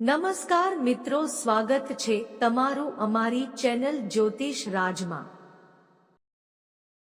નમસ્કાર મિત્રો, સ્વાગત છે તમારું અમારી ચેનલ જ્યોતિષ રાજમાં.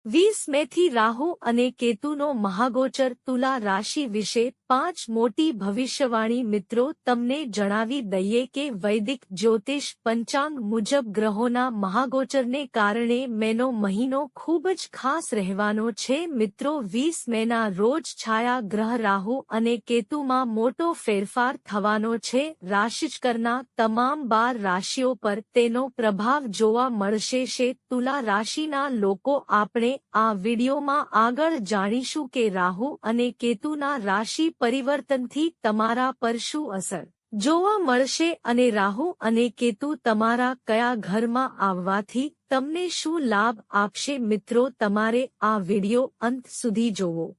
વીસ મેથી રાહુ અને કેતુનો મહાગોચર તુલા રાશિ વિશે પાંચ મોટી ભવિષ્યવાણી મિત્રો તમને જણાવી દઈએ કે વૈદિક જ્યોતિષ પંચાંગ મુજબ ગ્રહોના મહાગોચરને કારણે મેનો મહિનો ખૂબ જ ખાસ રહેવાનો છે. મિત્રો, વીસ મેના રોજ છાયા ગ્રહ રાહુ અને કેતુમાં મોટો ફેરફાર થવાનો છે. રાશિચકરના તમામ બાર રાશિઓ પર તેનો પ્રભાવ જોવા મળશે. છે તુલા રાશિના લોકો આપણે આ વિડિયોમાં આગળ જાણીશું કે રાહુ અને કેતુના રાશિ પરિવર્તનથી તમારા પર શું અસર? જોવા મળશે અને રાહુ અને કેતુ તમારા કયા ઘરમાં આવવાથી તમને શું લાભ આપશે? મિત્રો, તમારે આ વિડિયો અંત સુધી જોવો.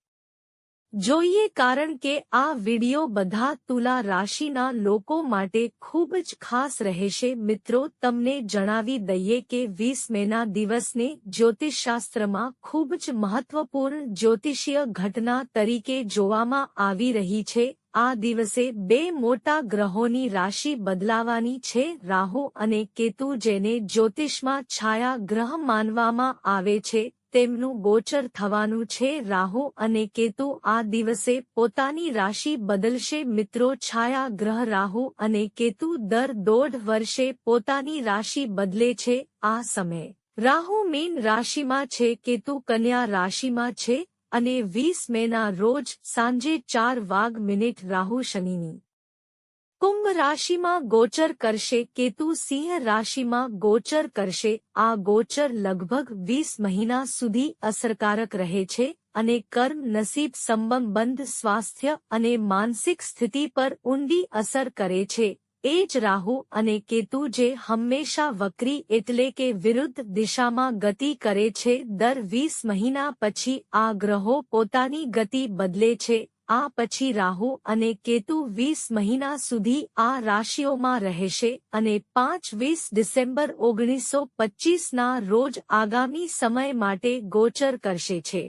જોઈએ કારણ કે આ વિડિયો બધા તુલા રાશિના લોકો માટે ખૂબ જ ખાસ રહેશે. મિત્રો, તમને જણાવી દઈએ કે વીસ મેના દિવસને જ્યોતિષશાસ્ત્રમાં ખૂબ જ મહત્વપૂર્ણ જ્યોતિષીય ઘટના તરીકે જોવામાં આવી રહી છે. આ દિવસે બે મોટા ગ્રહોની રાશિ બદલાવાની છે. રાહુ અને કેતુ જેને જ્યોતિષમાં છાયા ગ્રહ માનવામાં આવે છે. તેમનું ગોચર થવાનું છે, રાહુ અને કેતુ આ દિવસે પોતાની રાશિ બદલશે, મિત્રો છાયા ગ્રહ રાહુ અને કેતુ દર દોઢ વર્ષે પોતાની રાશિ બદલે છે, આ સમયે. રાહુ મીન રાશિમાં છે, કેતુ કન્યા રાશિમાં છે, અને વીસ મેના રોજ સાંજે ચાર વાગ મિનિટ રાહુ શનિની. કુંભ રાશિમાં ગોચર કરશે, કેતુ સિંહ રાશિમાં ગોચર કરશે. આ ગોચર લગભગ વીસ મહિના સુધી અસરકારક રહે છે અને કર્મ, નસીબ, સંબંધ, સ્વાસ્થ્ય અને માનસિક સ્થિતિ પર ઊંડી અસર કરે છે. એ જ રાહુ અને કેતુ જે હંમેશા વક્રી એટલે કે વિરુદ્ધ દિશામાં ગતિ કરે છે, દર વીસ મહિના પછી આ ગ્રહો પોતાની ગતિ બદલે છે. આ પછી રાહુ અને કેતુ વીસ મહિના સુધી આ રાશિઓમાં રહેશે અને પાંચ વીસ ડિસેમ્બર ઓગણીસો પચ્ચીસના રોજ આગામી સમય માટે ગોચર કરશે છે.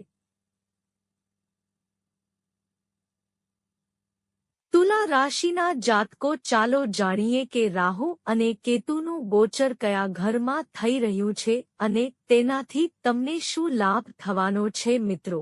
તુલા રાશિના જાતકો ચાલો જાણીએ કે રાહુ અને કેતુનું ગોચર કયા ઘરમાં થઈ રહ્યું છે અને તેનાથી તમને શું લાભ થવાનો છે મિત્રો?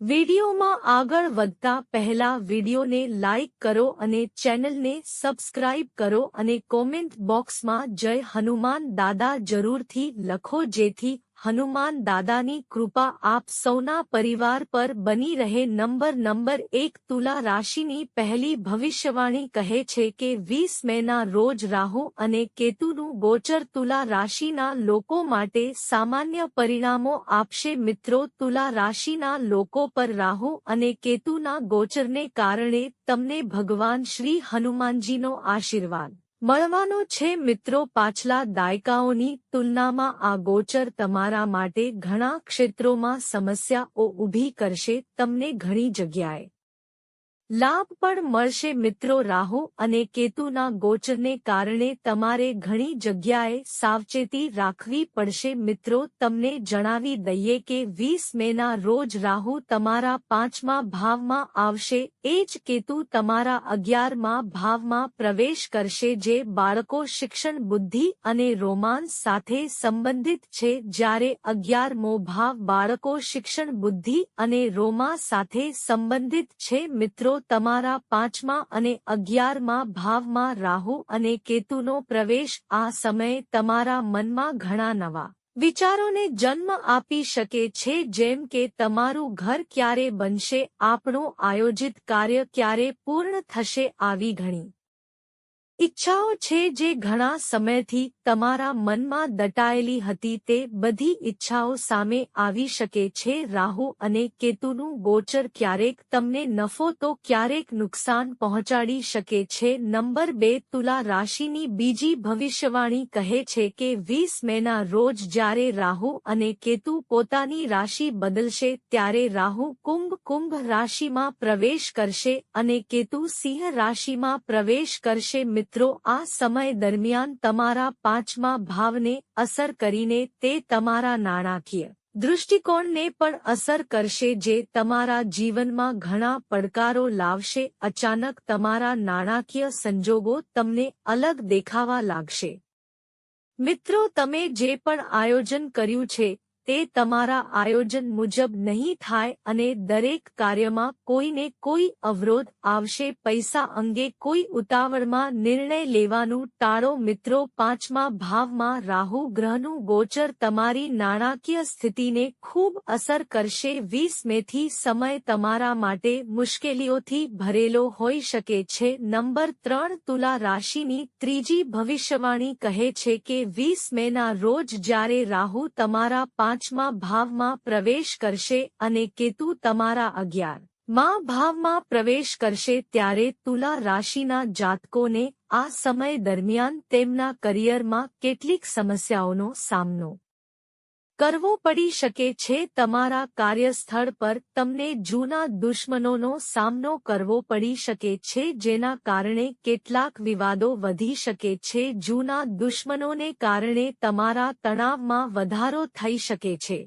વિડિયોમાં આગળ વધતા પહેલા વિડિયોને લાઇક કરો અને ચેનલને સબસ્ક્રાઇબ કરો અને કોમેન્ટ બોક્સમાં જય હનુમાન દાદા જરૂરથી લખો જેથી હનુમાન દાદાની કૃપા આપ સૌના પરિવાર પર બની રહે. નંબર નંબર એક તુલા રાશિની પહેલી ભવિષ્યવાણી કહે છે કે વીસ મેના રોજ રાહુ અને કેતુનું ગોચર તુલા રાશિના લોકો માટે સામાન્ય પરિણામો આપશે. મિત્રો, તુલા રાશિના લોકો પર રાહુ અને કેતુના ગોચરને કારણે તમને ભગવાન શ્રી હનુમાનજીનો આશીર્વાદ. મળવાનો છે મિત્રો પાછલા દાયકાઓની તુલનામાં આ ગોચર તમારા માટે ઘણા ક્ષેત્રોમાં સમસ્યાઓ ઊભી કરશે તમને ઘણી જગ્યાએ. લાભ પણ મળશે મિત્રો રાહુ અને કેતુના ગોચરને કારણે તમારે ઘણી જગ્યાએ સાવચેતી રાખવી પડશે મિત્રો. તમને જણાવી દઈએ કે વીસ મેના રોજ રાહુ તમારા પાંચમા ભાવમાં આવશે. એ જ કેતુ તમારા અગિયારમાં ભાવમાં પ્રવેશ કરશે જે બાળકો શિક્ષણ, બુદ્ધિ અને રોમાન્સ સાથે સંબંધિત છે. જ્યારે અગિયારમો ભાવ બાળકો શિક્ષણ, બુદ્ધિ અને રોમાન્સ સાથે સંબંધિત છે મિત્રો. તમારા પાંચમા અને અગિયારમા ભાવમાં રાહુ અને કેતુનો પ્રવેશ આ સમયે તમારા મનમાં ઘણા નવા વિચારોને જન્મ આપી શકે છે, જેમ કે તમારું ઘર ક્યારે બનશે, આપણું આયોજિત કાર્ય ક્યારે પૂર્ણ થશે, આવી ઘણી ઈચ્છાઓ છે જે ઘણા સમયથી તમારા મનમાં દટાયેલી હતી તે બધી ઈચ્છાઓ સામે આવી શકે છે. રાહુ અને કેતુનું ગોચર ક્યારેક તમને નફો તો ક્યારેક નુકસાન પહોંચાડી શકે છે. નંબર બે, તુલા રાશિની બીજી ભવિષ્યવાણી કહે છે કે વીસ મેના રોજ જ્યારે રાહુ અને કેતુ પોતાની રાશિ બદલશે ત્યારે રાહુ કુંભ કુંભ રાશિમાં પ્રવેશ કરશે અને કેતુ સિંહ રાશિમાં પ્રવેશ કરશે. મિત્રો આ સમય દરમિયાન તમારા પાંચમા ભાવને અસર કરીને તે તમારા નાણાકીય દૃષ્ટિકોણને પણ અસર કરશે જે તમારા જીવનમાં ઘણા પડકારો લાવશે. અચાનક તમારા નાણાકીય સંજોગો તમને અલગ દેખાવા લાગશે. મિત્રો, તમે જે પણ આયોજન કર્યું છે તે તમારા આયોજન મુજબ નહીં થાય અને દરેક કાર્યમાં કોઈને કોઈ અવરોધ આવશે, પૈસા અંગે કોઈ ઉતાવળમાં નિર્ણય લેવાનું ટાળો મિત્રો. પાંચમા ભાવમાં રાહુ ગ્રહનું ગોચર તમારી નાણાકીય સ્થિતિને ખૂબ અસર કરશે. વીસ મેથી સમય તમારા માટે મુશ્કેલીઓથી ભરેલો હોઈ શકે છે. નંબર ત્રણ તુલા રાશિની ત્રીજી ભવિષ્યવાણી કહે છે કે વીસ મેના રોજ જ્યારે રાહુ તમારા પાંચમા ભાવમાં પ્રવેશ કરશે અને કેતુ તમારા અગિયારમાં ભાવમાં પ્રવેશ કરશે ત્યારે તુલા રાશિના જાતકોને આ સમય દરમિયાન તેમના કરિયરમાં કેટલીક સમસ્યાઓનો સામનો કરવો પડી શકે છે તમારા કાર્યસ્થળ પર તમને જૂના દુશ્મનોનો સામનો કરવો પડી શકે છે જેના કારણે કેટલાક વિવાદો વધી શકે છે. જૂના દુશ્મનોને કારણે તમારા તણાવમાં વધારો થઈ શકે છે.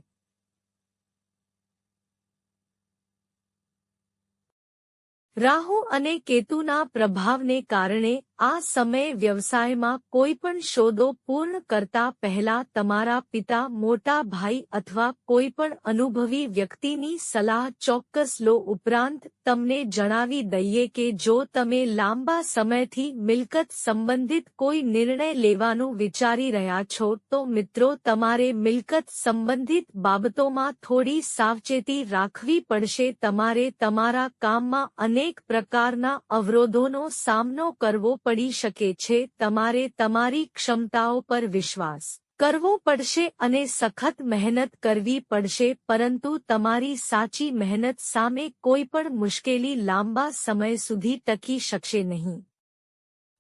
રાહુ અને કેતુના પ્રભાવને કારણે આ સમયે વ્યવસાયમાં કોઈ પણ શોધો પૂર્ણ કરતા પહેલા તમારા પિતા, મોટા ભાઈ અથવા કોઈ પણ અનુભવી વ્યક્તિની સલાહ ચોક્કસ લો ઉપરાંત તમને જણાવી દઈએ કે જો તમે લાંબા સમયથી મિલકત સંબંધિત કોઈ નિર્ણય લેવાનું વિચારી રહ્યા છો, તો મિત્રો તમારે મિલકત સંબંધિત બાબતોમાં થોડી સાવચેતી રાખવી પડશે. તમારે તમારા કામમાં અનેક પ્રકારના અવરોધોનો સામનો કરવો પડી શકે છે, તમારે તમારી ક્ષમતાઓ પર વિશ્વાસ કરવો પડશે અને સખત મહેનત કરવી પડશે, પરંતુ તમારી સાચી મહેનત સામે કોઈ પણ મુશ્કેલી લાંબા સમય સુધી ટકી શકશે નહીં.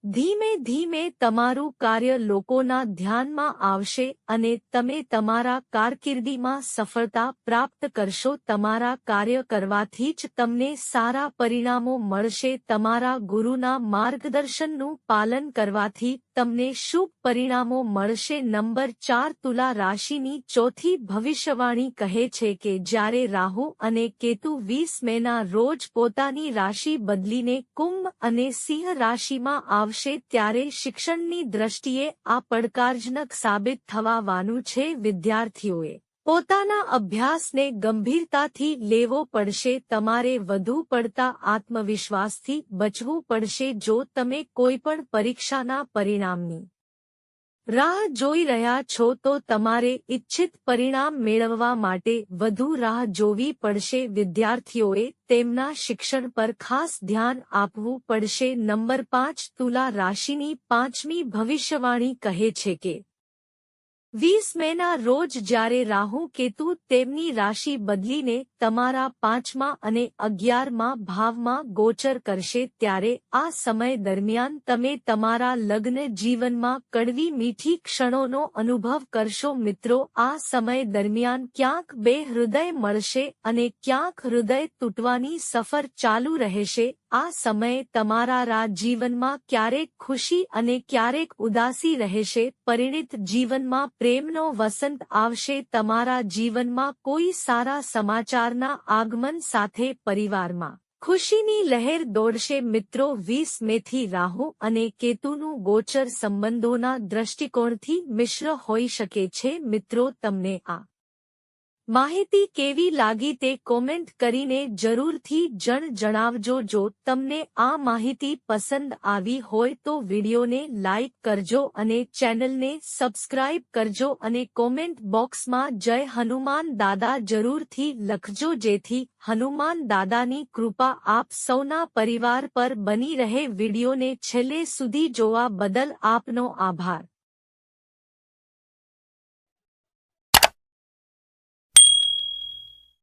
ધીમે ધીમે તમારું કાર્ય લોકોના ધ્યાનમાં આવશે અને તમે તમારા કારકિર્દીમાં સફળતા પ્રાપ્ત કરશો. તમારા કાર્ય કરવાથી જ તમને સારા પરિણામો મળશે. તમારા ગુરુના માર્ગદર્શનનું પાલન કરવાથી તમને શુભ પરિણામો મળશે. નંબર ચાર, તુલા રાશિની ચોથી ભવિષ્યવાણી કહે છે કે જ્યારે રાહુ અને કેતુ વીસ મેના રોજ પોતાની રાશિ બદલીને કુંભ અને સિંહ રાશિમાં આવશે ત્યારે શિક્ષણની દ્રષ્ટિએ આ પડકારજનક સાબિત થવાનું છે વિદ્યાર્થીઓએ. પોતાના અભ્યાસને ગંભીરતાથી લેવો પડશે, તમારે વધુ પડતા આત્મવિશ્વાસથી બચવું પડશે જો તમે કોઈપણ પરીક્ષાના પરિણામની રાહ જોઈ રહ્યા છો તો તમારે ઇચ્છિત પરિણામ મેળવવા માટે વધુ રાહ જોવી પડશે. વિદ્યાર્થીઓએ તેમના શિક્ષણ પર ખાસ ધ્યાન આપવું પડશે. નંબર પાંચ તુલા રાશિની પાંચમી ભવિષ્યવાણી કહે છે કે વીસ મેના રોજ જ્યારે રાહુ કેતુ તેમની રાશિ બદલીને તમારા પાંચમા અને અગિયારમાં ભાવમાં ગોચર કરશે ત્યારે આ સમય દરમિયાન તમે તમારા લગ્ન જીવનમાં કડવી મીઠી ક્ષણોનો અનુભવ કરશો. મિત્રો, આ સમય દરમિયાન ક્યાંક બે હૃદય મળશે અને ક્યાંક હૃદય તૂટવાની સફર ચાલુ રહેશે. આ સમયે તમારા જીવનમાં ક્યારેક ખુશી અને ક્યારેક ઉદાસી રહેશે, પરિણિત જીવનમાં પ્રેમનો વસંત આવશે, તમારા જીવનમાં કોઈ સારા સમાચારના આગમન સાથે પરિવારમાં. ખુશીની લહેર દોડશે મિત્રો વીસ મેથી રાહુ અને કેતુનું ગોચર સંબંધોના દ્રષ્ટિકોણથી મિશ્ર હોઈ શકે છે મિત્રો તમને આ માહિતી કેવી લાગી તે કોમેન્ટ કરીને જરૂરથી જણ જણાવજો. જો તમને આ માહિતી પસંદ આવી હોય તો વિડીયોને લાઇક કરજો અને ચેનલને સબસ્ક્રાઇબ કરજો અને કોમેન્ટ બોક્સમાં જય હનુમાન દાદા જરૂરથી લખજો જેથી હનુમાન દાદાની કૃપા આપ સૌના પરિવાર પર બની રહે. વિડીયોને છેલ્લે સુધી જોવા બદલ આપનો આભાર.